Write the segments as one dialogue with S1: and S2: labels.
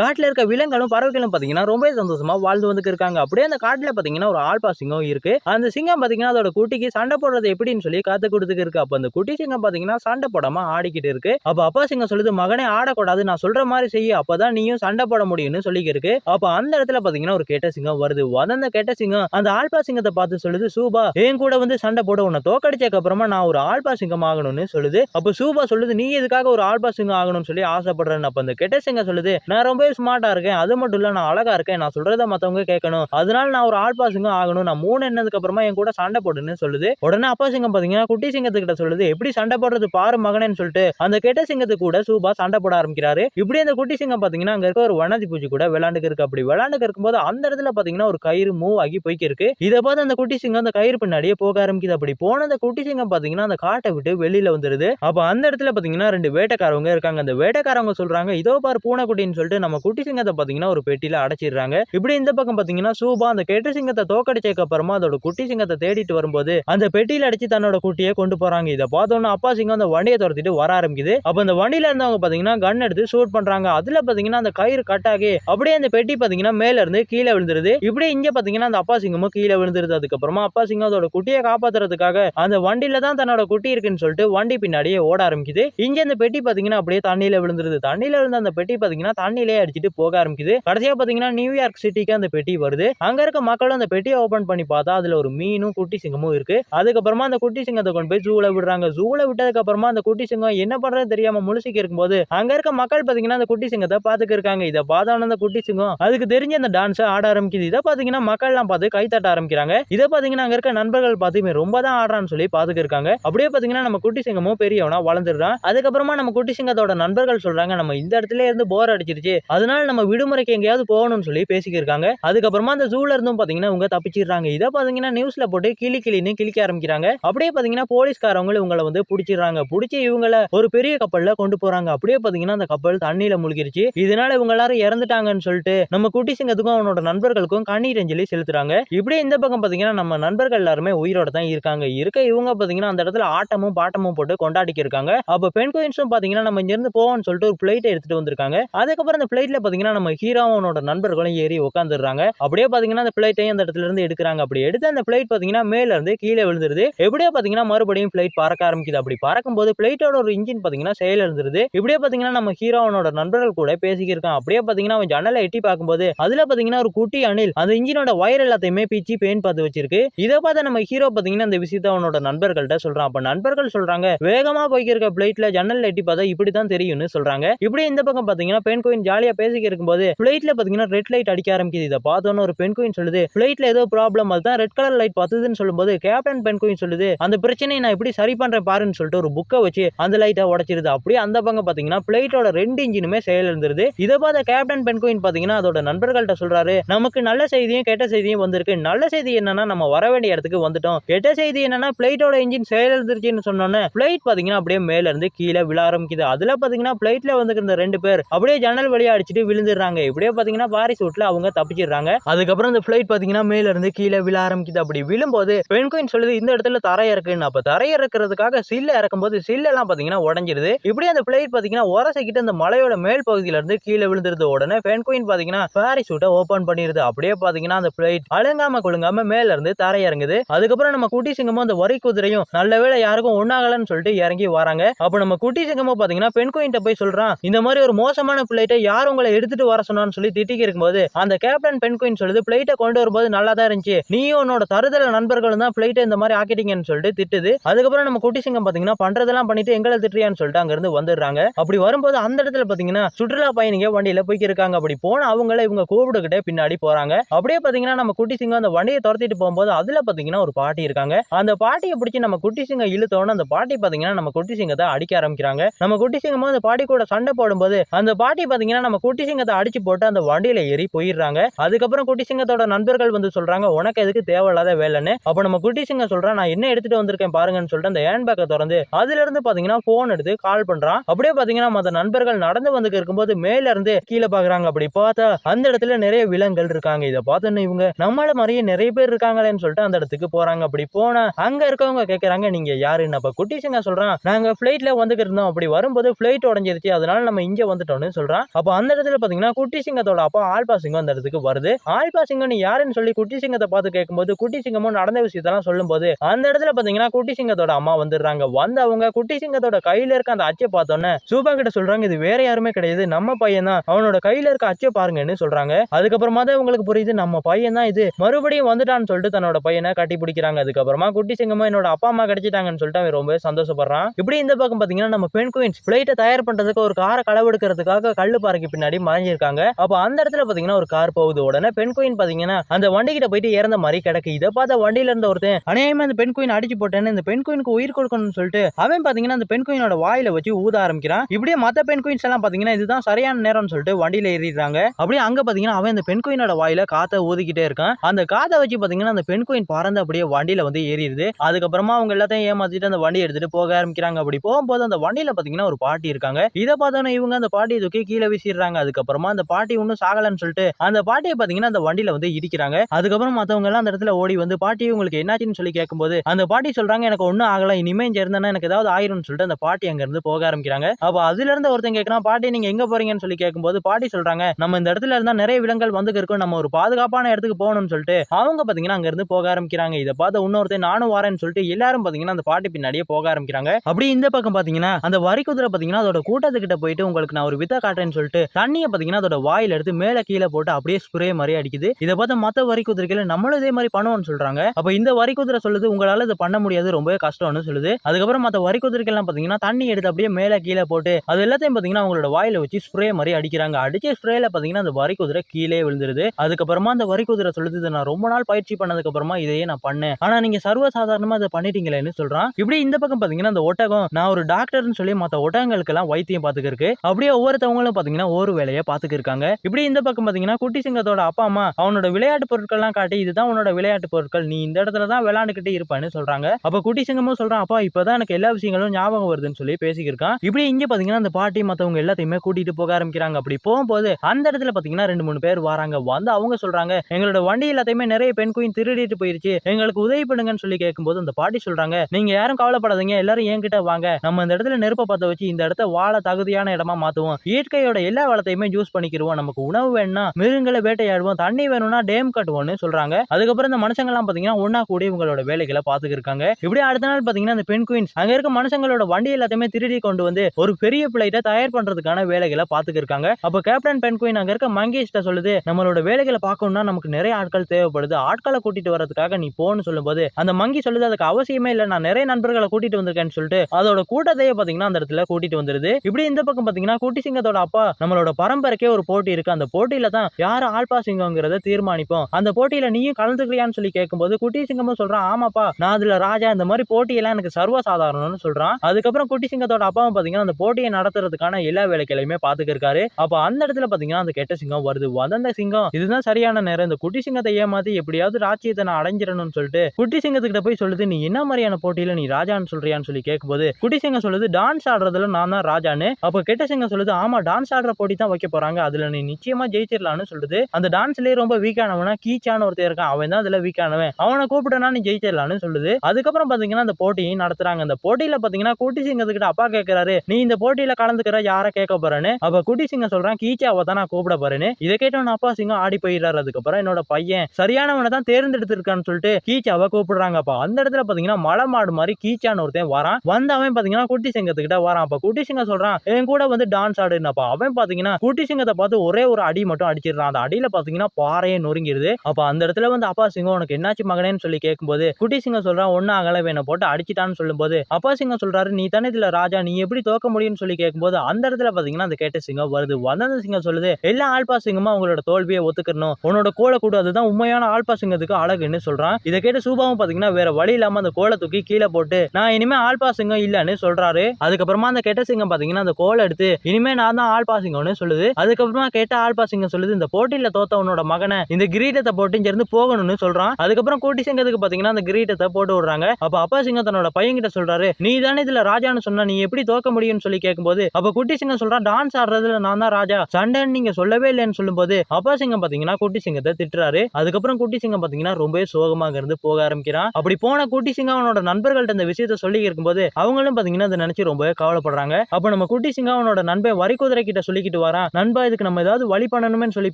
S1: காட்டில் இருக்க விலங்குகளும் பறவைகளும் பார்த்தீங்கன்னா ரொம்ப சந்தோஷமா வாழ்ந்து வந்து இருக்காங்க. அப்படியே அந்த காட்டில் பார்த்தீங்கன்னா ஒரு ஆல்பா சிங்கம் இருக்கு. அந்த சிங்கம் பார்த்தீங்கன்னா அதோட குட்டிக்கு சண்டை போடுறது எப்படின்னு சொல்லி காத்து கொடுத்துக்கு இருக்கு. அப்போ அந்த குட்டி சிங்கம் பார்த்தீங்கன்னா சண்டை போடாம ஆடிக்கிட்டு இருக்கு. அப்போ அப்பா சிங்கம் சொல்லுது மகனே ஆடக்கூடாது நான் சொல்ற மாதிரி செய்ய. அப்பதான் நீயும் சண்டை போட முடியும்னு சொல்லிக்கிருக்கு இருக்கு. அப்ப அந்த இடத்துல பார்த்தீங்கன்னா ஒரு கெட்ட சிங்கம் வருது. அந்த கெட்ட சிங்கம் அந்த ஆல்பா சிங்கத்தை பார்த்து சொல்லுது சூபா என் கூட வந்து சண்டை போட. உன்னை தோக்கடிச்சதுக்கு அப்புறமா நான் ஒரு ஆல்பா சிங்கம் ஆகணும்னு சொல்லுது. அப்போ சூபா சொல்லுது நீ எதுக்காக ஒரு ஆல்பா சிங்கம் ஆகணும்னு சொல்லி ஆசைப்படுறேன் அப்ப அந்த கெட்ட சிங்கம் சொல்லுது நான் ரொம்பவே ஸ்மார்ட்டாக இருக்கேன். அது மட்டும் இல்லை நான் அழகா இருக்கேன். நான் சொல்கிறத மத்தவங்க கேட்கணும். அதனால நான் ஒரு ஆள் பாசிங்கம் ஆகணும். நான் மூணு என்னதுக்கு அப்புறமா என் கூட சண்டை போடுன்னு சொல்லுது. உடனே அப்பா சிங்கம் பாத்தீங்கன்னா குட்டி சிங்கத்துக்கிட்ட சொல்லுது எப்படி சண்டை போடுறது? பாரு மகனேன்னு சொல்லிட்டு. அந்த கெட்ட சிங்கத்து கூட சூபா சண்டை போட ஆரம்பிக்கிறாரு. இப்படி அந்த குட்டி சிங்கம் பாத்தீங்கன்னா அங்க இருக்க ஒரு வனதி பூச்சி கூட விளையாண்டுக்கு இருக்கு. அப்படி விளாண்டுக்கு இருக்கும்போது அந்த இடத்துல பாத்தீங்கன்னா ஒரு கயிறு மூவ் ஆகி போய்க்கு இருக்கு இதை பார்த்து அந்த குட்டி சிங்கம் அந்த கயிறு பின்னாடியே போக ஆரம்பிக்குது. அப்படி போன அந்த குட்டி சிங்கம் பாத்தீங்கன்னா அந்த காட்டை விட்டு வெளியில வந்துருது. அப்போ அந்த இடத்துல பாத்தீங்கன்னா ரெண்டு வேட்டைக்காரவங்க இருக்காங்க. அந்த வேட்டைக்காரவங்க சொல்றாங்க இதோ பாரு பூனைக்குட்டின்னு சொல்லிட்டு நம்ம குட்டி சிங்கத்தை பாத்தீங்கன்னா ஒரு பெட்டியில அடைச்சிடுறாங்க. இப்படி இந்த பக்கம் பாத்தீங்கன்னா சூபா அந்த கெட்டு சிங்கத்தை தோக்கடிச்சதுக்கு அப்புறமா அதோட குட்டி சிங்கத்தை தேடிட்டு வரும்போது அந்த பெட்டியில அடிச்சு தன்னோட குட்டியை கொண்டு போறாங்க. இதை பார்த்தோன்னா அப்பா சிங்கம் அந்த வண்டியை துரத்திட்டு வர ஆரம்பிக்குது. அப்போ அந்த வண்டியில இருந்தவங்க பாத்தீங்கன்னா கன் எடுத்து ஷூட் பண்றாங்க. அதுல பாத்தீங்கன்னா அந்த கயிறு கட் ஆகி அப்படியே அந்த பெட்டி பார்த்தீங்கன்னா மேல இருந்து கீழே விழுந்துருது. இப்படி இங்க பாத்தீங்கன்னா அந்த அப்பா சிங்கமும் கீழே விழுந்துருது. அதுக்கப்புறமா அப்பா சிங்கம் அதோட குட்டியை காப்பாத்துறதுக்காக அந்த வண்டியில தான் தன்னோட குட்டி இருக்குன்னு சொல்லிட்டு வண்டி பின்னாடியே ஓட ஆரம்பிக்குது. இங்க அந்த பெட்டி பார்த்தீங்கன்னா அப்படியே தண்ணியில விழுந்துருது. தண்ணியில விழுந்த அந்த பெட்டி பார்த்தீங்கன்னா தண்ணியிலே அடிச்சுட்டு போக ஆரம்பிக்குது. கடைசியா பாத்தீங்கன்னா நியூயார்க் சிட்டிக்கு அந்த பெட்டி வருது. அங்க இருக்க மக்களும் அந்த பெட்டியை ஓபன் பண்ணி பார்த்தா அதுல ஒரு மீனும் குட்டி சிங்கமும் இருக்கு. அதுக்கப்புறமா அந்த குட்டி சிங்கத்தை கொண்டு போய் ஜூல விடுறாங்க. ஜூல விட்டதுக்கு அப்புறமா அந்த குட்டி சிங்கம் என்ன பண்றது தெரியாம முழுசிக்கு இருக்கும்போது அங்க இருக்க மக்கள் பாத்தீங்கன்னா அந்த குட்டி சிங்கத்தை பாத்துக்கு இருக்காங்க. இதை பார்த்தோன்னு அந்த குட்டி சிங்கம் அதுக்கு தெரிஞ்ச அந்த டான்ஸை ஆட ஆரம்பிக்குது. இதை பாத்தீங்கன்னா மக்கள் எல்லாம் பார்த்து கை தட்ட ஆரம்பிக்கிறாங்க. இதை பாத்தீங்கன்னா அங்க இருக்க நண்பர்கள் பார்த்து ரொம்ப தான் ஆடுறான்னு சொல்லி பாத்துக்கு இருக்காங்க. அப்படியே பாத்தீங்கன்னா நம்ம குட்டி சிங்கமும் பெரியவனா வளர்ந்துடுறான். அதுக்கப்புறமா நம்ம குட்டி சிங்கத்தோட நண்பர்கள் சொல்றாங்க நம்ம இந்த இடத்துல இருந்து போர் அடிச்சிருச்சு. அதனால நம்ம விடுமுறைக்கு எங்கேயாவது போகணும்னு சொல்லி பேசிக்கிருக்காங்க. அதுக்கப்புறமா அந்த ஜூல இருந்தும் பாத்தீங்கன்னா இவங்க தப்பிச்சிடுறாங்க. இதை பாத்தீங்கன்னா நியூஸ்ல போட்டு கிளி கிளின்னு கிளிக்க ஆரம்பிக்கிறாங்க. அப்படியே பாத்தீங்கன்னா போலீஸ்காரவங்க இவங்களை வந்து பிடிச்சிடுறாங்க. பிடிச்சி இவங்கள ஒரு பெரிய கப்பல்ல கொண்டு போறாங்க. அப்படியே பாத்தீங்கன்னா அந்த கப்பல் தண்ணியில முழுகிருச்சு. இதனால இவங்க எல்லாரும் இறந்துட்டாங்கன்னு சொல்லிட்டு நம்ம குட்டி சிங்கத்துக்கும் அவனோட நண்பர்களுக்கும் கண்ணீர் அஞ்சலி செலுத்துறாங்க. இப்படியே இந்த பக்கம் பாத்தீங்கன்னா நம்ம நண்பர்கள் எல்லாருமே உயிரோட தான் இருக்காங்க. இருக்க இவங்க பாத்தீங்கன்னா அந்த இடத்துல ஆட்டமும் பாட்டமும் போட்டு கொண்டாடிக்க இருக்காங்க அப்ப பெண் குயின்ஸும் பாத்தீங்கன்னா நம்ம இங்க இருந்து போவோம்னு சொல்லிட்டு ஒரு பிளைட்டை எடுத்துட்டு வந்திருக்காங்க. அதுக்கப்புறம் அந்த பிளைட்ல பாத்தீங்கன்னா நம்ம ஹீரோவனோட நண்பர்களும் ஏறி உட்காந்துடுறாங்க அப்படியே பாத்தீங்கன்னா அந்த ஃப்ளைட்டையும் அந்த இடத்துல இருந்து எடுக்கிறாங்க. அப்படி எடுத்து அந்த ஃப்ளைட் பாத்தீங்கன்னா மேல இருந்து கீழே விழுந்துருது. எப்படியே பாத்தீங்கன்னா மறுபடியும் பிளைட் பறக்க ஆரம்பிக்குது. அப்படி பறக்கும்போது ஃப்ளைட்டோட ஒரு இன்ஜின் பாத்தீங்கன்னா செயல் இருந்துருது இப்படியே பாத்தீங்கன்னா நம்ம ஹீரோவனோட நண்பர்கள் கூட பேசிக்கிருக்கான் அப்படியே பாத்தீங்கன்னா அவன் ஜன்னலை எட்டி பார்க்கும்போது அதுல பாத்தீங்கன்னா ஒரு குட்டி அணில் அந்த இன்ஜினோட வயர் எல்லாத்தையுமே பீச்சி பெயின் பார்த்து வச்சிருக்கு. இதை பார்த்து நம்ம ஹீரோ பாத்தீங்கன்னா இந்த விஷயத்த அவனோட நண்பர்கள்ட்ட சொல்றான். அப்ப நண்பர்கள் சொல்றாங்க வேகமா போய்க்கிருக்க இருக்க ஜன்னல் எட்டி பார்த்தா இப்படித்தான் தெரியும்னு சொல்றாங்க. இப்படி இந்த பக்கம் பாத்தீங்கன்னா பெண் கோயின் ஜாலியாக பேசிக்க இருக்கும்போது ஃப்ளைட்டில் பாத்தீங்கன்னா ரெட் லைட் அடிக்க ஆரம்பிக்குது. இதை பார்த்தோன்னு ஒரு பெண் குயின் சொல்லுது பிளைட்ல ஏதோ ப்ராப்ளம் அதுதான் ரெட் கலர் லைட் பார்த்ததுன்னு சொல்லும்போது கேப்டன் பெண் குயின் சொல்லுது அந்த பிரச்சனையை நான் எப்படி சரி பண்றேன் பாருன்னு சொல்லிட்டு ஒரு புக்கை வச்சு அந்த லைட்டை உடச்சிருது. அப்படியே அந்த பக்கம் பாத்தீங்கன்னா பிளைட்டோட ரெண்டு இன்ஜினுமே செயல் இருந்துருது இதை பார்த்த கேப்டன் பெண் கோயின் பாத்தீங்கன்னா அதோட நண்பர்கள்ட்ட சொல்றாரு நமக்கு நல்ல செய்தியும் கெட்ட செய்தியும் வந்திருக்கு. நல்ல செய்தி என்னன்னா நம்ம வர வேண்டிய இடத்துக்கு வந்துட்டோம். கெட்ட செய்தி என்னன்னா பிளைட்டோட இன்ஜின் செயல் இருந்துருச்சுன்னு சொன்னோன்னே பிளைட் பாத்தீங்கன்னா அப்படியே மேல இருந்து கீழே விழ ஆரம்பிக்குது. அதுல பார்த்தீங்கன்னா பிளைட்ல வந்துருந்த ரெண்டு பேர் அப்படியே ஜன்னல் வழியா அடிச்சுட்டு விழுந்துடுறாங்க. இப்படியே பாத்தீங்கன்னா பாரிசூட்ல அவங்க தப்பிச்சிடுறாங்க. அதுக்கப்புறம் இந்த பிளைட் பாத்தீங்கன்னா மேல இருந்து கீழே விழ ஆரம்பிக்குது. அப்படி விழும்போது பெண்குயின் சொல்லுது இந்த இடத்துல தரை இறக்குன்னு அப்ப தரை இறக்குறதுக்காக சில்ல இறக்கும்போது சில்லெல்லாம் எல்லாம் பாத்தீங்கன்னா உடஞ்சிருது. இப்படி அந்த பிளைட் பாத்தீங்கன்னா உரசிக்கிட்டு அந்த மலையோட மேல் பகுதியில இருந்து கீழே விழுந்துருது. உடனே பெண்குயின் பாத்தீங்கன்னா பாரிசூட்டை ஓபன் பண்ணிருது. அப்படியே பாத்தீங்கன்னா அந்த பிளைட் அழுங்காம குலுங்காம மேல இருந்து தரை இறங்குது. அதுக்கப்புறம் நம்ம குட்டி சிங்கமும் அந்த வரி குதிரையும் நல்ல வேளை யாருக்கும் ஒன்னாகலன்னு சொல்லிட்டு இறங்கி வராங்க. அப்ப நம்ம குட்டி சிங்கமும் பாத்தீங்கன்னா பெண் போய் சொல்றான் இந்த மாதிரி ஒரு மோசமான பிளைட்டை யார் உங்களை எடுத்துட்டு வர சொன்னான்னு சொல்லி திட்டிக்கு இருக்கும்போது அந்த கேப்டன் பெண் குயின் சொல்லுது பிளைட்டை கொண்டு வரும்போது நல்லா தான் இருந்துச்சு. நீயும் உன்னோட தருதல நண்பர்களும் தான் பிளைட்டை இந்த மாதிரி ஆக்கிட்டீங்கன்னு சொல்லிட்டு திட்டுது. அதுக்கப்புறம் நம்ம குட்டி சிங்கம் பாத்தீங்கன்னா பண்றதெல்லாம் பண்ணிட்டு எங்களை திட்டுறியான்னு சொல்லிட்டு அங்க இருந்து வந்துடுறாங்க. அப்படி வரும்போது அந்த இடத்துல பாத்தீங்கன்னா சுற்றுலா பயணிங்க வண்டியில போய்க்கு இருக்காங்க. அப்படி போன அவங்கள இவங்க கூப்பிட்டுக்கிட்டே பின்னாடி போறாங்க. அப்படியே பாத்தீங்கன்னா நம்ம குட்டி சிங்கம் அந்த வண்டியை துரத்திட்டு போகும்போது அதுல பாத்தீங்கன்னா ஒரு பாட்டி இருக்காங்க. அந்த பாட்டியை பிடிச்சி நம்ம குட்டி சிங்கம் இழுத்தோன்னு அந்த பாட்டி பாத்தீங்கன்னா நம்ம குட்டி சிங்கத்தை அடிக்க ஆரம்பிக்கிறாங்க. நம்ம குட்டி சிங்கமும் அந்த பாட்டி கூட சண்டை போடும்போது அந்த பாட்டி பாத்தீங்கன்னா நம்ம குட்டி சிங்கத்தை அடிச்சு போட்டு அந்த வண்டியில ஏறி போயிடுறாங்க. அதுக்கப்புறம் குட்டி சிங்கத்தோட நண்பர்கள் வந்து சொல்றாங்க உனக்கு எதுக்கு தேவையில்லாத வேலைன்னு? அப்ப நம்ம குட்டி சிங்கம் சொல்றான் நான் என்ன எடுத்துட்டு வந்திருக்கேன் பாருங்கன்னு சொல்லிட்டு அந்த ஹேண்ட் பேக்கை திறந்து அதுல இருந்து பாத்தீங்கன்னா போன் எடுத்து கால் பண்றான் அப்படியே பாத்தீங்கன்னா மத்த நண்பர்கள் நடந்து வந்து இருக்கும்போது மேல இருந்து கீழே பாக்குறாங்க. அப்படி பார்த்தா அந்த இடத்துல நிறைய விலங்குகள் இருக்காங்க. இதை பார்த்தோன்னு இவங்க நம்மள மாதிரியே நிறைய பேர் இருக்காங்களேன்னு சொல்லிட்டு அந்த இடத்துக்கு போறாங்க. அப்படி போனா அங்க இருக்கவங்க கேக்குறாங்க நீங்க யாருன்னு? அப்ப குட்டி சிங்கம் சொல்றான் நாங்க பிளைட்ல வந்துட்டு இருந்தோம். அப்படி வரும்போது பிளைட் உடஞ்சிருச்சு. அதனால நம்ம இங்க வந்துட்டோம்னு சொல்றான் அப்ப அந்த இடத்துல பாத்தீங்கன்னா குட்டி சிங்கத்தோட அப்பா ஆல்பா சிங்கம் அந்த இடத்துக்கு வருது. ஆல்பா சிங்கம் நீ யாருன்னு சொல்லி குட்டி சிங்கத்தை பார்த்து கேட்கும்போது குட்டி சிங்கமும் நடந்த விஷயத்தெல்லாம் சொல்லும்போது அந்த இடத்துல பாத்தீங்கன்னா குட்டி சிங்கத்தோட அம்மா வந்துடுறாங்க. வந்து அவங்க குட்டி சிங்கத்தோட கையில இருக்க அந்த அச்சை பார்த்தோன்னே சூபா கிட்ட சொல்றாங்க இது வேற யாருமே கிடையாது. நம்ம பையன் தான் அவனோட கையில இருக்க அச்சை பாருங்கன்னு சொல்றாங்க. அதுக்கப்புறமா தான் உங்களுக்கு புரியுது நம்ம பையன் தான் இது. மறுபடியும் வந்துட்டான்னு சொல்லிட்டு தன்னோட பையனை கட்டி பிடிக்கிறாங்க. அதுக்கப்புறமா குட்டி சிங்கமும் என்னோட அப்பா அம்மா கிடைச்சிட்டாங்கன்னு சொல்லிட்டு அவன் ரொம்ப சந்தோஷப்படுறான். இப்படி இந்த பக்கம் பாத்தீங்கன்னா நம்ம பெண் குயின்ஸ் பிளைட்டை தயார் பண்றதுக்கு ஒரு காரை களவெடுக்கிறதுக்காக கல்லு பாறைக்கு பின்னாடி மறைஞ்சிருக்காங்க. அப்ப அந்த இடத்துல பாத்தீங்கன்னா ஒரு கார் போகுது. உடனே பெண் குயின் பாத்தீங்கன்னா அந்த வண்டி கிட்ட போயிட்டு இறந்த மாதிரி கிடக்கு. இதை பார்த்த வண்டியில இருந்த ஒருத்தன் அநேகமா அந்த பெண் குயின் அடிச்சு போட்டேன்னு இந்த பெண் குயினுக்கு உயிர் கொடுக்கணும்னு சொல்லிட்டு அவன் பாத்தீங்கன்னா அந்த பெண் குயினோட வாயில வச்சு ஊத ஆரம்பிக்கிறான். இப்படியே மத்த பெண் குயின்ஸ் எல்லாம் பாத்தீங்கன்னா இதுதான் சரியான நேரம்னு சொல்லிட்டு வண்டியில ஏறிடுறாங்க. அப்படியே அங்க பாத்தீங்கன்னா அவன் அந்த பெண் குயினோட வாயில காத்த ஊதிக்கிட்டே இருக்கான். அந்த காதை வச்சு பாத்தீங்கன்னா அந்த பெண் குயின் பறந்து அப்படியே வண்டியில வந்து ஏறிடுது. அதுக்கப்புறமா அவங்க எல்லாத்தையும் ஏமாத்திட்டு அந்த வண்டி எடுத்துட்டு போக ஆரம்பிக்கிறாங்க. அப்படி போகும்போது அந்த வண்டியில பாத்தீங்கன்னா ஒரு பாட்டி இருக்காங்க. இதை பார்த்தோன்னா இவங்க அந்த பாட்டியை தூக்கி கீழே வீசிடுறாங்க. அதுக்கப்புறமா அந்த பாட்டி ஒன்றும் சாகலன்னு சொல்லிட்டு அந்த பாட்டியை பாத்தீங்கன்னா அந்த வண்டியில வந்து இடிக்கிறாங்க. அதுக்கப்புறம் மத்தவங்க எல்லாம் அந்த இடத்துல ஓடி வந்து பாட்டி உங்களுக்கு என்னாச்சுன்னு சொல்லி கேட்கும்போது அந்த பாட்டி சொல்றாங்க எனக்கு ஒன்றும் ஆகலாம் இனிமே இங்கே இருந்தேன்னா எனக்கு ஏதாவது ஆயிரும்னு சொல்லிட்டு அந்த பாட்டி அங்கேருந்து போக ஆரம்பிக்கிறாங்க. அப்போ அதுல இருந்து ஒருத்தன் கேட்கறான் பாட்டி நீங்க எங்க போறீங்கன்னு சொல்லி கேட்கும்போது பாட்டி சொல்றாங்க நம்ம இந்த இடத்துல இருந்தால் நிறைய விலங்குகள் வந்து இருக்கும் நம்ம ஒரு பாதுகாப்பான இடத்துக்கு போகணும்னு சொல்லிட்டு அவங்க பாத்தீங்கன்னா அங்கேருந்து போக ஆரம்பிக்கிறாங்க. இதை பார்த்து இன்னொருத்தன் நானும் வரேன்னு சொல்லிட்டு எல்லாரும் பாத்தீங்கன்னா அந்த பாட்டி பின்னாடியே போக ஆரம்பிக்கிறாங்க. அப்படி இந்த பக்கம் பாத்தீங்கன்னா அந்த வரி குதிரை பாத்தீங்கன்னா அதோட கூட்டத்துக்கிட்ட போயிட்டு உங்களுக்கு நான் ஒரு வித்த காட்டுறேன்னு சொல்லிட்டு தண்ணியை பார்த்தீங்கன்னா அதோட வாயில் எடுத்து மேலே கீழே போட்டு அப்படியே ஸ்ப்ரே மாதிரி அடிக்குது. இதை பார்த்து மற்ற வரி குதிரைகள் நம்மளும் இதே மாதிரி பண்ணுவோம்னு சொல்றாங்க. அப்போ இந்த வரி குதிரை சொல்லுது உங்களால இதை பண்ண முடியாது ரொம்பவே கஷ்டம்னு சொல்லுது. அதுக்கப்புறம் மற்ற வரி குதிரைகள்லாம் பார்த்தீங்கன்னா தண்ணி எடுத்து அப்படியே மேலே கீழே போட்டு அது எல்லாத்தையும் பார்த்தீங்கன்னா அவங்களோட வாயில் வச்சு ஸ்ப்ரே மாதிரி அடிக்கிறாங்க. அடிச்ச ஸ்ப்ரேல பார்த்தீங்கன்னா அந்த வரி குதிரை கீழே விழுந்துருது. அதுக்கப்புறமா அந்த வரி குதிரை சொல்லுது "இதை நான் ரொம்ப நாள் பயிற்சி பண்ணதுக்கப்புறமா இதையே நான் பண்ணேன். ஆனால் நீங்கள் சர்வ அதை இதை பண்ணிட்டீங்களேன்னு சொல்கிறான் இப்படி இந்த பக்கம் பார்த்தீங்கன்னா அந்த ஒட்டகம் நான் ஒரு டாக்டர்னு சொல்லி மற்ற ஒட்டகங்களுக்கெல்லாம் வைத்தியம் பாத்துக்கிருக்கு அப்படியே ஒவ்வொருத்தவங்களும் பார்த்தீங்கன்னா ஒரு வேலையை பாத்துக்கு இருக்காங்க. இப்படி இந்த பக்கம் பாத்தீங்கன்னா குட்டி சிங்கத்தோட அப்பா அம்மா அவனோட விளையாட்டு பொருட்கள்லாம் காட்டி இதுதான் உன்னோட விளையாட்டு பொருட்கள். நீ இந்த இடத்துல தான் விளையாண்டுக்கிட்டு இருப்பான்னு சொல்றாங்க. அப்ப குட்டி சிங்கமும் சொல்றான் அப்பா இப்பதான் எனக்கு எல்லா விஷயங்களும் ஞாபகம் வருதுன்னு சொல்லி பேசிக்கிருக்கான். இப்படி இங்க பாத்தீங்கன்னா அந்த பாட்டி மத்தவங்க எல்லாத்தையுமே கூட்டிட்டு போக ஆரம்பிக்கிறாங்க. அப்படி போகும்போது அந்த இடத்துல பாத்தீங்கன்னா ரெண்டு மூணு பேர் வராங்க. வந்து அவங்க சொல்றாங்க எங்களோட வண்டி எல்லாத்தையுமே நிறைய பெண் குயின் திருடிட்டு போயிருச்சு. எங்களுக்கு உதவி பண்ணுங்கன்னு சொல்லி கேட்கும்போது அந்த பாட்டி சொல்றாங்க நீங்க யாரும் கவலைப்படாதீங்க. எல்லாரும் என்கிட்ட வாங்க. நம்ம இந்த இடத்துல நெருப்ப பார்த்த வச்சு இந்த இடத்த வாழ தகுதியான இடமா மாத்துவோம். இயற்கையோட எல்லா வளத்தையுமே யூஸ் பண்ணிக்கிருவோம். நமக்கு உணவு வேணும்னா மிருகங்களை வேட்டையாடுவோம். தண்ணி வேணும்னா டேம் கட்டுவோம்னு சொல்றாங்க. அதுக்கப்புறம் இந்த மனுஷங்க எல்லாம் பாத்தீங்கன்னா ஒன்னா கூடி இவங்களோட வேலைகளை பாத்துக்கு இருக்காங்க. இப்படி அடுத்த நாள் பாத்தீங்கன்னா அந்த பெண் குயின்ஸ் அங்க இருக்க மனுஷங்களோட வண்டி எல்லாத்தையுமே திருடி கொண்டு வந்து ஒரு பெரிய பிளைட்டை தயார் பண்றதுக்கான வேலைகளை பாத்துக்கு இருக்காங்க. அப்ப கேப்டன் பெண் குயின் அங்க இருக்க மங்கேஷ்ட சொல்லுது நம்மளோட வேலைகளை பார்க்கணும்னா நமக்கு நிறைய ஆட்கள் தேவைப்படுது. ஆட்களை கூட்டிட்டு வரதுக்காக நீ போன்னு சொல்லும்போது அந்த மங்கி சொல்லுது அதுக்கு அவசியமே இல்லை. நான் நிறைய நண்பர்களை கூட்டிட்டு வந்திருக்கேன்னு சொல்லிட்டு அதோட கூட்டத்தையே பாத்தீங்கன்னா அந்த இடத்துல கூட்டிட்டு வந்துருது. இப்படி இந்த பக்கம் பாத்தீங்கன்னா குட்டி சிங்கத்தோட அப்பா நம்மளோட பரம்பரைக்கே ஒரு போட்டி இருக்கு. அந்த போட்டியில தான் யாரு ஆல்பா சிங்கங்கிறத தீர்மானிப்போம். அந்த போட்டியில நீயும் கலந்துக்கிறியான்னு சொல்லி கேட்கும்போது குட்டி சிங்கமும் சொல்றான் ஆமாப்பா நான் அதுல ராஜா இந்த மாதிரி போட்டியெல்லாம் எனக்கு சர்வ சாதாரணம்னு சொல்றான். அதுக்கப்புறம் குட்டி சிங்கத்தோட அப்பாவும் பாத்தீங்கன்னா அந்த போட்டியை நடத்துறதுக்கான எல்லா வேலைகளையுமே பார்த்துக்கிருக்காரு அப்ப அந்த இடத்துல பாத்தீங்கன்னா அந்த கெட்ட சிங்கம் வருது. வந்த சிங்கம் இதுதான் சரியான நேரம். இந்த குட்டி சிங்கத்தை ஏமாத்தி எப்படியாவது ராஜ்யத்தை நான் அடைஞ்சிடணும்னு சொல்லிட்டு குட்டி சிங்கத்துக்கிட்ட போய் சொல்லுது நீ என்ன மாதிரியான போட்டியில நீ ராஜான்னு சொல்றியான்னு சொல்லி கேட்கும்போது குட்டி சிங்கம் சொல்லுது டான்ஸ் ஆடுறதுல நான் தான் ராஜான்னு. அப்ப கெட்ட சிங்கம் சொல்லுது ஆமா டான்ஸ் ஆடுற போட்டி தான் வைக்க போறாங்க. அதுல நீ நிச்சயமா ஜெயிச்சிடலாம்னு சொல்லுது அந்த டான்ஸ்லயே ரொம்ப வீக்கானவனா கீச்சான ஒருத்தர் இருக்கான். அவன் தான் அதுல வீக்கானவன் அவனை கூப்பிட்டனா நீ ஜெயிச்சிடலாம்னு சொல்லுது. அதுக்கப்புறம் பாத்தீங்கன்னா அந்த போட்டியும் நடத்துறாங்க. அந்த போட்டியில பாத்தீங்கன்னா குட்டி சிங்கத்துக்கிட்ட அப்பா கேட்குறாரு நீ இந்த போட்டியில கலந்துக்கிற யார கேட்க போறேன்னு? அப்ப குட்டி சிங்கம் சொல்றான் கீச்சாவை தான் நான் கூப்பிட போறேன்னு. இதை கேட்டவன் அப்பா சிங்கம் ஆடி போயிடுறாரு. அதுக்கப்புறம் என்னோட பையன் சரியானவனை தான் தேர்ந்தெடுத்திருக்கான்னு சொல்லிட்டு கீச்சாவை கூப்பிடுறாங்கப்பா. அந்த இடத்துல பாத்தீங்கன்னா மலை மாடு மாதிரி கீச்சான்னு ஒருத்தன் வரான். வந்தவன் பாத்தீங்கன்னா குட்டி சிங்கத்துக்கிட்ட வரான். அப்ப குட்டி சிங்கம் சொல்றான் என் கூட வந்து டான்ஸ் ஆடுனப்பா அவன் பாத்தீங்கன்னா குட்டி சிங்கத்தை பார்த்து ஒரே ஒரு அடி மட்டும் அடிச்சிடறான். அந்த அடியில பாத்தீங்கன்னா பாறையே நொறுங்கிருது. அப்ப அந்த இடத்துல வந்து அப்பா சிங்கம் உனக்கு என்னாச்சு மகனேன்னு சொல்லி கேட்கும்போது குட்டி சிங்கம் சொல்றான் ஒன்னும் அகல வேணை போட்டு அடிச்சிட்டான்னு சொல்லும்போது அப்பா சிங்கம் சொல்றாரு நீ தானே இதுல ராஜா நீ எப்படி தோக்க முடியும்னு சொல்லி கேட்கும்போது அந்த இடத்துல பாத்தீங்கன்னா அந்த கேட்ட சிங்கம் வருது. வந்த சிங்கம் சொல்லுது எல்லா ஆல்பா சிங்கமும் அவங்களோட தோல்வியை ஒத்துக்கணும். உன்னோட கோலை கூட அதுதான் உண்மையான ஆல்பா சிங்கத்துக்கு அழகுன்னு சொல்றான். இதை கேட்டு சூபாவும் பாத்தீங்கன்னா வேற வழி இல்லாம அந்த கோலை தூக்கி கீழே போட்டு நான் இனிமே ஆல்பா சிங்கம் இல்லன்னு சொல்றாரு. அதுக்கப்புறமா அந்த கெட்ட சிங்கம் பாத்தீங்கன்னா அந்த கோலை எடுத்து இனிமே நான் தான் ஆல்பா சிங்கம். சிங்கம்னு சொல்லுது. அதுக்கப்புறமா கேட்ட ஆல்பா சிங்கம் சொல்லுது இந்த போட்டியில தோத்தவனோட மகனை இந்த கிரீடத்தை போட்டு இங்க இருந்து போகணும்னு சொல்றான். அதுக்கப்புறம் கூட்டி சிங்கத்துக்கு பாத்தீங்கன்னா அந்த கிரீடத்தை போட்டு விடுறாங்க. அப்ப அப்பா சிங்கம் தன்னோட பையன் கிட்ட சொல்றாரு நீ தானே இதுல ராஜான்னு சொன்னா நீ எப்படி தோக்க முடியும்னு சொல்லி கேட்கும்போது அப்ப குட்டி சிங்கம் சொல்றான் டான்ஸ் ஆடுறதுல நான் தான் ராஜா சண்டைன்னு நீங்க சொல்லவே இல்லைன்னு சொல்லும்போது அப்பா சிங்கம் பாத்தீங்கன்னா குட்டி சிங்கத்தை திட்டுறாரு. அதுக்கப்புறம் குட்டி சிங்கம் பாத்தீங்கன்னா ரொம்பவே சோகமாக இருந்து போக ஆரம்பிக்கிறான். அப்படி போன குட்டி சிங்கம் அவனோட நண்பர்கள்ட்ட இந்த விஷயத்த சொல்லி இருக்கும்போது அவங்களும் பாத்தீங்கன்னா அதை நினைச்சு ரொம்பவே கவலைப்படுறாங்க. அப்ப நம்ம குட்டி சிங்கம் அவனோட நண்பன் வரி குதிரை கிட்ட சொல்லிக்கிட்டு பேசிக்கிட்டு வரான் நண்பா இதுக்கு நம்ம ஏதாவது வழி பண்ணணும்னு சொல்லி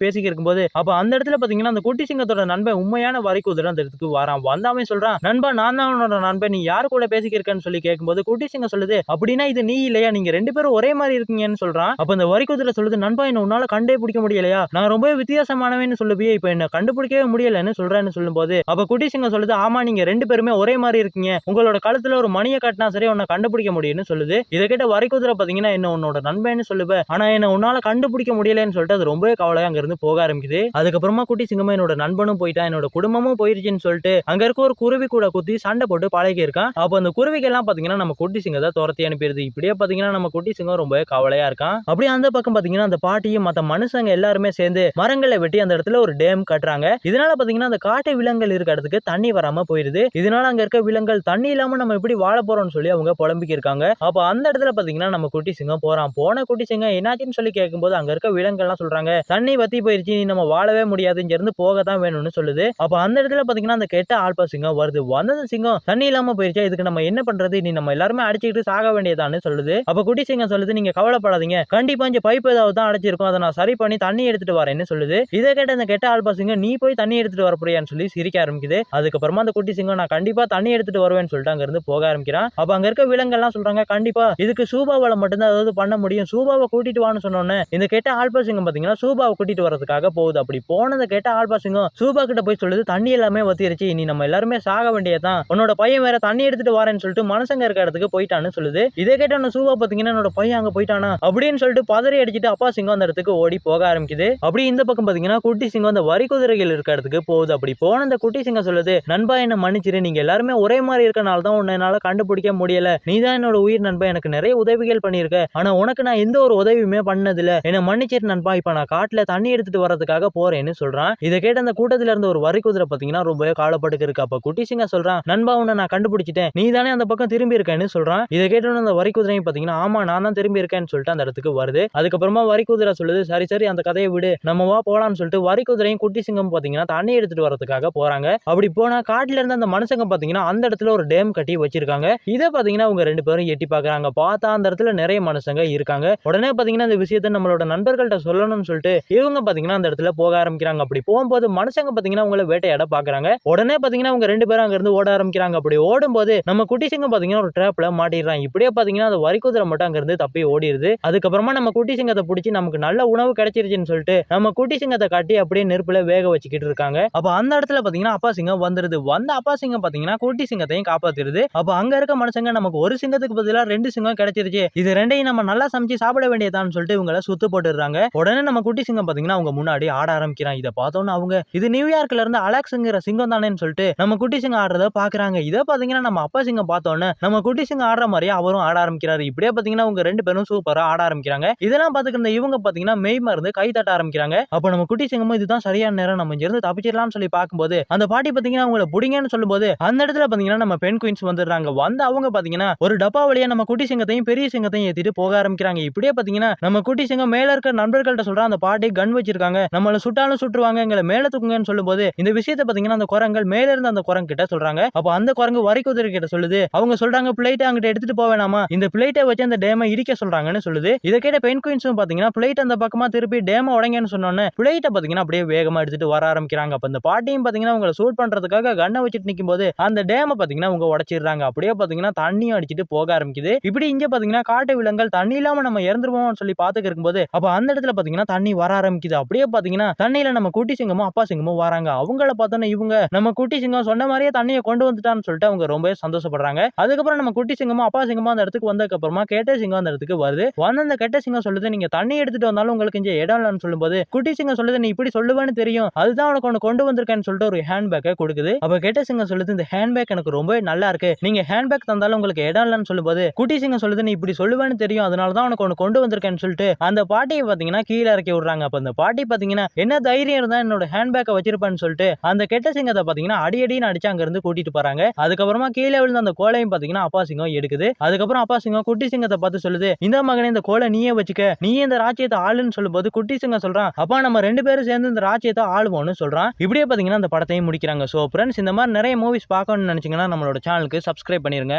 S1: பேசிக்கிட்டு இருக்கும்போது அப்ப அந்த இடத்துல பாத்தீங்கன்னா அந்த குட்டி சிங்கத்தோட நண்பன் உண்மையான வரி குதிரை அந்த இடத்துக்கு வரான். வந்தாமே சொல்றான் நண்பா நான் தான் உன்னோட நண்பன். நீ யார் கூட பேசிக்கிருக்கன்னு சொல்லி கேட்கும்போது குட்டி சிங்கம் சொல்லுது அப்படின்னா இது நீ இல்லையா? நீங்க ரெண்டு பேரும் ஒரே மாதிரி இருக்கீங்கன்னு சொல்றான். அப்ப அந்த வரி குதிரை சொல்லுது நண்பா என்ன உன்னால கண்டே பிடிக்க முடியலையா? நான் ரொம்பவே வித்தியாசமானவன்னு சொல்லுவியே இப்ப என்ன கண்டுபிடிக்கவே முடியலன்னு சொல்றேன்னு சொல்லும்போது அப்ப குட்டி சிங்கம் சொல்லுது ஆமா நீங்க ரெண்டு பேருமே ஒரே மாதிரி இருக்கீங்க. உங்களோட கழுத்துல ஒரு மணியை கட்டினா சரி உன்னை கண்டுபிடிக்க முடியும்னு சொல்லுது. இதை கேட்ட வரி குதிரை பாத்தீங்கன்னா என்ன உன்னோட நண்பன்னு சொல்லுவேன் ஆனா என்ன உன்னால கண்டுபிடிக்க முடியலன்னு சொல்லிட்டு அது ரொம்பவே கவலையா அங்கிருந்து போக ஆரம்பிக்குது. அதுக்கப்புறமா குட்டி சிங்கமா என்னோட நண்பனும் போயிட்டான் என்னோட குடும்பமும் போயிருச்சுன்னு சொல்லிட்டு அங்க இருக்க ஒரு குருவி கூட குத்தி சண்டை போட்டு பழகி இருக்கான் அப்போ அந்த குருவிக்கெல்லாம் பாத்தீங்கன்னா நம்ம குட்டி சிங்கத்தை துரத்தி அனுப்பிடுது. இப்படியே பாத்தீங்கன்னா நம்ம குட்டி சிங்கம் ரொம்பவே கவலையா இருக்கான். அப்படியே அந்த பக்கம் பாத்தீங்கன்னா அந்த பாட்டியும் மத்த மனுஷங்க எல்லாருமே சேர்ந்து மரங்களை வெட்டி அந்த இடத்துல ஒரு டேம் கட்டுறாங்க. இதனால பாத்தீங்கன்னா அந்த காட்டு விலங்குகள் இருக்க இடத்துக்கு தண்ணி வராம போயிருது. இதனால அங்க இருக்க விலங்குகள் தண்ணி இல்லாம நம்ம எப்படி வாழ போறோம்னு சொல்லி அவங்க புலம்பிக்கி இருக்காங்க அப்போ அந்த இடத்துல பாத்தீங்கன்னா நம்ம குட்டி சிங்கம் போறான். போன குட்டி சிங்கம் என்னாச்சுன்னு சொல்லி கேட்கும்போது அங்க இருக்க விலங்குகள்லாம் சொல்றாங்க தண்ணி வத்தி போயிருச்சு நீ நம்ம வாழவே முடியாது இங்க இருந்து போக தான் வேணும்னு சொல்லுது. அப்ப அந்த இடத்துல பாத்தீங்கன்னா அந்த கெட்ட ஆல்பா சிங்கம் வருது. வந்தது சிங்கம் தண்ணி இல்லாம போயிருச்சா? இதுக்கு நம்ம என்ன பண்றது? நீ நம்ம எல்லாருமே அடிச்சுக்கிட்டு சாக வேண்டியதான்னு சொல்லுது. அப்ப குட்டி சிங்கம் சொல்லுது நீங்க கவலைப்படாதீங்க கண்டிப்பா இந்த பைப் ஏதாவது தான் அடைச்சிருக்கும் அதை நான் சரி பண்ணி தண்ணி எடுத்துட்டு வரேன்னு சொல்லுது. இதை கேட்ட அந்த கெட்ட ஆல்பா சிங்கம் நீ போய் தண்ணி எடுத்துட்டு வர சொல்லி சிரிக்க ஆரம்பிக்குது. அதுக்கப்புறமா அந்த குட்டி சிங்கம் நான் கண்டிப்பா தண்ணி எடுத்துட்டு வருவேன்னு சொல்லிட்டு அங்க இருந்து போக ஆரம்பிக்கிறான். அப்ப அங்க இருக்க விலங்கெல்லாம் சொல்றாங்க கண்டிப்பா இதுக்கு சூபாவால மட்டும்தான் அதாவது பண்ண முடியும். சூபாவை கூட்டிட்டு வான்னு சொன்னோன்னே இந்த கேட்ட ஆல்பா சிங்கம் பாத்தீங்கன்னா சூபாவை கூட்டிட்டு வரதுக்காக போகுது. அப்படி போனதை கேட்ட ஆல்பா சிங்கம் சூபா கிட்ட போய் சொல்லுது தண்ணி எல்லாமே வத்திருச்சு நீ நம்ம எல்லாருமே சாக வேண்டியதான் உன்னோட பையன் வேற தண்ணி எடுத்துட்டு வரேன்னு சொல்லிட்டு மனசங்க இருக்க இடத்துக்கு போயிட்டான்னு சொல்லுது. இதே கேட்ட சூபா பாத்தீங்கன்னா என்னோட பையன் அங்க போயிட்டானா? அப்படின்னு சொல்லிட்டு பதறி அடிச்சிட்டு அப்பா சிங்கம் அந்த இடத்துக்கு ஓடி போக ஆரம்பிக்குது. அப்படி இந்த பக்கம் பாத்தீங்கன்னா குட்டி சிங்கம் அந்த வரி குதிரைகள் இருக்க இடத்துக்கு போகுது. அப்படி போன அந்த குட்டி சிங்கம் சொல்லுது நண்பா என்ன மன்னிச்சிரு. நீங்க எல்லாருமே ஒரே மாதிரி இருக்கனால தான் உன்னை என்னால கண்டுபிடிக்க முடியல. நீ தான் என்னோட உயிர் நண்பா. எனக்கு நிறைய உதவிகள் பண்ணியிருக்க. ஆனா உனக்கு நான் எந்த ஒரு உதவியுமே பண்ணது பண்ணதில்ல என்ன மன்னிச்சிரு நண்பா இப்ப நான் காட்டுல தண்ணி எடுத்துட்டு வரதுக்காக போறேன்னு சொல்றான். இதை கேட்ட அந்த கூட்டத்துல இருந்த ஒரு வரி குதிரை பாத்தீங்கன்னா ரொம்பவே காலப்பட்டுக்கு இருக்கு. அப்ப குட்டி சிங்கம் சொல்றான் நண்பா உன்னை நான் கண்டுபிடிச்சிட்டேன். நீ தானே அந்த பக்கம் திரும்பி இருக்கேன்னு சொல்றான். இதை கேட்டோன்னு அந்த வரி குதிரையும் பாத்தீங்கன்னா ஆமா நான் தான் திரும்பி இருக்கேன்னு சொல்லிட்டு அந்த இடத்துக்கு வருது. அதுக்கப்புறமா வரி குதிரை சொல்லுது சரி சரி அந்த கதையை விடு. நம்ம வா போலாம்னு சொல்லிட்டு வரி குதிரையும் குட்டி சிங்கம் பாத்தீங்கன்னா தண்ணி எடுத்துட்டு வரதுக்காக போறாங்க. அப்படி போனா காட்டுல இருந்து அந்த மனுஷங்க பாத்தீங்கன்னா அந்த இடத்துல ஒரு டேம் கட்டி வச்சிருக்காங்க. இதை பாத்தீங்கன்னா அவங்க ரெண்டு பேரும் எட்டி பாக்குறாங்க. பார்த்தா அந்த இடத்துல நிறைய மனுஷங்க இருக்காங்க. உடனே பாத்தீங்கன்னா இந்த விஷயத்த நம்மளோட நண்பர்கள்ட்ட சொல்லணும்னு சொல்லிட்டு இவங்க பாத்தீங்கன்னா அந்த இடத்துல போக ஆரம்பிக்கிறாங்க. அப்படி போகும்போது மனுஷங்க பாத்தீங்கன்னா உங்களை வேட்டையாட பாக்குறாங்க. உடனே பாத்தீங்கன்னா அவங்க ரெண்டு பேரும் அங்க இருந்து ஓட ஆரம்பிக்கிறாங்க. அப்படி ஓடும்போது நம்ம குட்டி சிங்கம் பாத்தீங்கன்னா ஒரு ட்ராப்ல மாட்டிடுறாங்க. இப்படியே பாத்தீங்கன்னா அந்த வரி குதிரை மட்டும் அங்க இருந்து தப்பி ஓடிடுது. அதுக்கப்புறமா நம்ம குட்டி சிங்கத்தை பிடிச்சி நமக்கு நல்ல உணவு கிடைச்சிருச்சுன்னு சொல்லிட்டு நம்ம குட்டி சிங்கத்தை காட்டி அப்படியே நெருப்புல வேக வச்சுக்கிட்டு இருக்காங்க. அப்ப அந்த இடத்துல பாத்தீங்கன்னா அப்பா சிங்கம் வந்துருது. வந்த அப்பா சிங்கம் பாத்தீங்கன்னா குட்டி சிங்கத்தையும் காப்பாத்திருது அப்ப அங்க இருக்க மனுஷங்க நமக்கு ஒரு சிங்கத்துக்கு பதிலா ரெண்டு சிங்கம் கிடைச்சிருச்சு. இது ரெண்டையும் நம்ம நல்லா சமைச்சு சாப்பிட வேண்டியதான்னு சொல்லிட்டு அவங்கள சுத்து போட்டுடுறாங்க. உடனே நம்ம குட்டி சிங்கம் பாத்தீங்கன்னா அவங்க முன்னாடி ஆட ஆரம்பிக்கிறான் இதை பார்த்தோன்னு அவங்க இது நியூயார்க்ல இருந்து அலெக்ஸுங்கிற சிங்கம் தானேன்னு சொல்லிட்டு நம்ம குட்டி சிங்கம் ஆடுறத பாக்குறாங்க. இதை பாத்தீங்கன்னா நம்ம அப்பா சிங்கம் பார்த்தோன்னே நம்ம குட்டி சிங்கம் ஆடுற மாதிரியே அவரும் ஆட ஆரம்பிக்கிறாரு. இப்படியே பாத்தீங்கன்னா அவங்க ரெண்டு பேரும் சூப்பரா ஆட ஆரம்பிக்கிறாங்க. இதெல்லாம் பாத்துக்கிற இவங்க பாத்தீங்கன்னா மெய் மருந்து கை தட்ட ஆரம்பிக்கிறாங்க. அப்ப நம்ம குட்டி சிங்கமும் இதுதான் சரியான நேரம். நம்ம இருந்து தப்பிச்சிடலாம்னு சொல்லி பார்க்கும்போது அந்த பாட்டி பாத்தீங்கன்னா அவங்கள புடிங்கன்னு சொல்லும்போது அந்த இடத்துல பாத்தீங்கன்னா நம்ம பெண் குயின்ஸ் வந்துடுறாங்க. வந்து அவங்க பாத்தீங்கன்னா ஒரு டப்பா வழியா நம்ம குட்டி சிங்கத்தையும் பெரிய சிங்கத்தையும் ஏத்திட்டு போக ஆரம்பிக்கிறாங்க. இப்படியே பாத்தீங்கன்னா நம்ம குட்டி சிங்கம் மேல இருக்க நண்பர்கள்ட்ட சொல்றான் அந்த பாட்டி கன் வச்சிருக்காங்க. நம்மள சுட்டாலும் சுட்டுருவாங்க எங்களை மேல தூக்குங்கன்னு சொல்லும்போது இந்த விஷயத்தை பாத்தீங்கன்னா அந்த குரங்கள் மேல இருந்து அந்த குரங்கு கிட்ட சொல்றாங்க. அப்ப அந்த குரங்கு வரி குதிரை கிட்ட சொல்லுது. அவங்க சொல்றாங்க பிளைட் அங்கிட்ட எடுத்துட்டு போக வேணாமா? இந்த பிளைட்டை வச்சு அந்த டேமை இடிக்க சொல்றாங்கன்னு சொல்லுது. இதை கேட்ட பெண் குயின்ஸும் பாத்தீங்கன்னா பிளைட் அந்த பக்கமா திருப்பி டேமை உடங்கன்னு சொன்னோன்னே பிளைட்டை பாத்தீங்கன்னா அப்படியே வேகமா எடுத்துட்டு வர ஆரம்பிக்கிறாங்க. அப்ப இந்த பாட்டியும் பாத்தீங்கன்னா உங்களை சூட் பண்றதுக்காக கண்ணை வச்சுட்டு நிற்கும் போது அந்த டேமை பாத்தீங்கன்னா உங்க உடச்சிடுறாங்க. அப்படியே பாத்தீங்கன்னா தண்ணியும் அடிச்சுட்டு போக ஆரம்பிக்குது. இப்படி இங்க பாத்தீங்கன்னா காட்டு விலங்குகள் தண்ணி இல்லாம நம்ம இறந்துருவோம்னு சொல்லி பாத்துக்க இருக்கும்போது அப்ப அந்த இடத்துல பாத்தீங்கன்னா தண்ணி வர ஆரம்பிக்குது. அப்படியே பாத்தீங்கன்னா தண்ணியில நம்ம குட்டி சிங்கமும் அப்பா சிங்கமும் வராங்க. அவங்கள பார்த்தோன்னா இவங்க நம்ம குட்டி சிங்கம் சொன்ன மாதிரியே தண்ணியை கொண்டு வந்துட்டான்னு சொல்லிட்டு அவங்க ரொம்பவே சந்தோஷப்படுறாங்க. அதுக்கப்புறம் நம்ம குட்டி சிங்கமும் அப்பா சிங்கமும் அந்த இடத்துக்கு வந்ததுக்கு அப்புறமா கெட்ட சிங்கம் அந்த இடத்துக்கு வருது. வந்து அந்த கெட்ட சிங்கம் சொல்லுது நீங்க தண்ணி எடுத்துட்டு வந்தாலும் உங்களுக்கு இங்கே இடம் இல்லைன்னு சொல்லும்போது குட்டி சிங்கம் சொல்லுது நீ இப்படி சொல்லுவேன்னு தெரியும். அதுதான் உனக்கு ஒன்று கொண்டு வந்திருக்கேன்னு சொல்லிட்டு ஒரு ஹேண்ட் பேக்கை கொடுக்குது. அப்ப கெட்ட சிங்கம் சொல்லுது இந்த ஹேண்ட்பேக் எனக்கு ரொம்பவே நல்லா இருக்கு. நீங்க ஹேண்ட்பேக் தந்தாலும் உங்களுக்கு இடம் இல்லைன்னு சொல்லும்போது குட்டி சிங்கம் சொல்லுது நீ இப்படி சொல்லுவேன்னு தெரியும். அதனால தான் உனக்கு ஒன்று கொண்டு வந்திருக்கேன்னு சொல்லிட்டு அந்த பாட்டியை பார்த்தீங்கன்னா கீழே இறக்கி விடுறாங்க. அப்போ அந்த பாட்டி பார்த்தீங்கன்னா என்ன தைரியம் இருந்தால் என்னோட ஹேண்ட் பேக்கை வச்சிருப்பேன்னு சொல்லிட்டு அந்த கெட்ட சிங்கத்தை பார்த்தீங்கன்னா அடி அடின்னு அடிச்சு அங்கேருந்து கூட்டிட்டு போறாங்க. அதுக்கப்புறமா கீழே விழுந்த அந்த கோலையும் பார்த்தீங்கன்னா அப்பா சிங்கம் எடுக்குது. அதுக்கப்புறம் அப்பா சிங்கம் குட்டி சிங்கத்தை பார்த்து சொல்லுது இந்த மகனே இந்த கோலை நீயே வச்சுக்க. நீயே இந்த ராஜ்யத்தை ஆளுன்னு சொல்லும்போது குட்டி சிங்கம் சொல்கிறான் அப்பா நம்ம ரெண்டு பேரும் சேர்ந்து இந்த ராஜ்யத்தை ஆளுவோம்னு சொல்கிறான் இப்படியே பார்த்தீங்கன்னா அந்த படத்தையும் முடிக்கிறாங்க. ஸோ ஃப்ரெண்ட்ஸ் இந்த மாதிரி நிறைய மூவிஸ் பார்க்கணும்னு நினச்சிங்கன்னா நம்மளோட சேனலுக்கு சப்ஸ்கிரைப் பண்ணிருங்க.